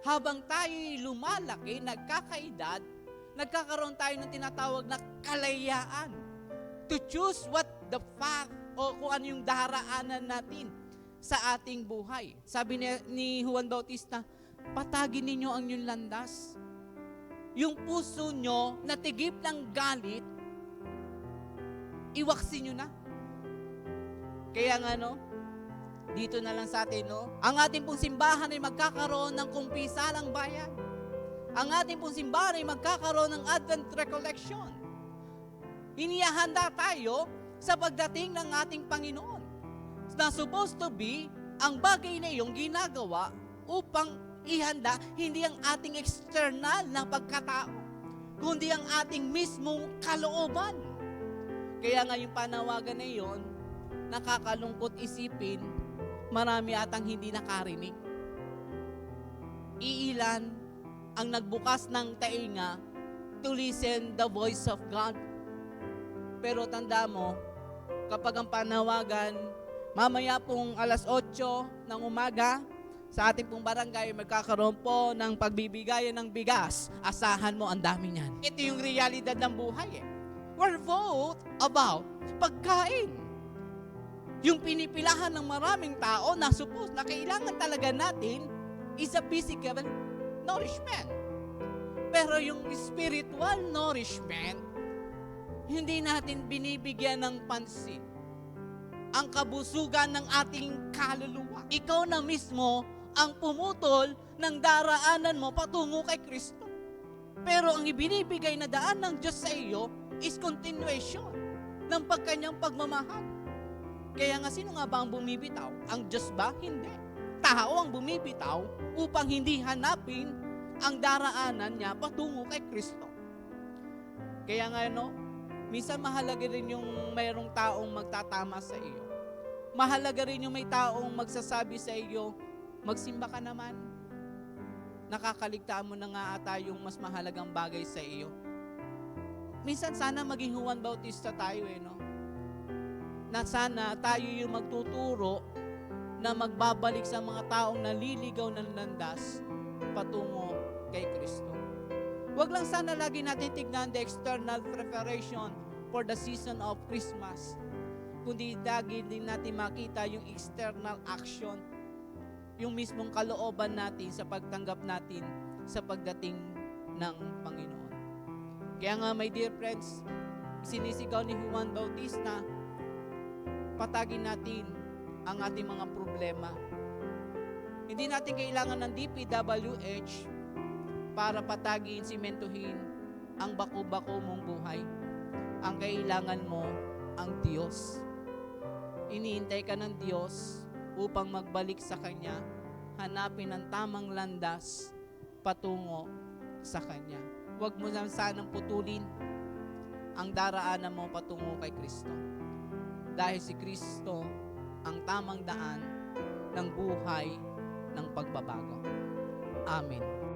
habang tayo'y lumalaki, nagkakaedad, nagkakaroon tayo ng tinatawag na kalayaan to choose what the path o kung ano yung daraanan natin sa ating buhay. Sabi ni, Juan Bautista, patagin ninyo ang inyong landas. Yung puso nyo na tigip ng galit, iwaksin nyo na. Kaya nga no, dito na lang sa atin, no? Ang ating pong simbahan ay magkakaroon ng kumpisalang bayan. Ang ating pong simbahan ay magkakaroon ng Advent Recollection. Inihahanda tayo sa pagdating ng ating Panginoon. Na supposed to be, ang bagay na iyong ginagawa upang ihanda hindi ang ating external na pagkatao, kundi ang ating mismong kalooban. Kaya nga yung panawagan na iyon, nakakalungkot isipin, marami atang hindi nakarinig. Iilan ang nagbukas ng tainga to listen the voice of God. Pero tanda mo, kapag ang panawagan, mamaya pong alas 8 ng umaga, sa ating pong barangay, magkakaroon po ng pagbibigayan ng bigas. Asahan mo, ang dami niyan. Ito yung realidad ng buhay eh. We're both about pagkain. Yung pinipilahan ng maraming tao na suppose na kailangan talaga natin is a physical nourishment. Pero yung spiritual nourishment, hindi natin binibigyan ng pansin. Ang kabusugan ng ating kaluluwa. Ikaw na mismo ang pumutol ng daraanan mo patungo kay Kristo. Pero ang ibinibigay na daan ng Diyos sa iyo is continuation ng pagkanyang pagmamahal. Kaya nga, sino nga ba ang bumibitaw? Ang Diyos ba? Hindi. Tao ang bumibitaw upang hindi hanapin ang daraanan niya patungo kay Kristo. Kaya nga, no, minsan mahalaga rin yung mayroong taong magtatama sa iyo. Mahalaga rin yung may taong magsasabi sa iyo, magsimba ka naman. Nakakaligtaan mo na nga ata yung mas mahalagang bagay sa iyo. Minsan sana maging Juan Bautista tayo eh, no? Na sana tayo yung magtuturo na magbabalik sa mga taong naliligaw ng landas patungo kay Kristo. Huwag lang sana lagi natin tignan the external preparation for the season of Christmas, kundi lagi din natin makita yung external action, yung mismong kalooban natin sa pagtanggap natin sa pagdating ng Panginoon. Kaya nga, my dear friends, sinisigaw ni Juan Bautista, patagin natin ang ating mga problema. Hindi natin kailangan ng DPWH para patagin, simentuhin ang bako-bako mong buhay. Ang kailangan mo, ang Diyos. Iniintay ka ng Diyos upang magbalik sa Kanya, hanapin ang tamang landas patungo sa Kanya. Huwag mo lang sanang putulin ang daraanan mo patungo kay Kristo. Dahil si Kristo ang tamang daan ng buhay ng pagbabago. Amen.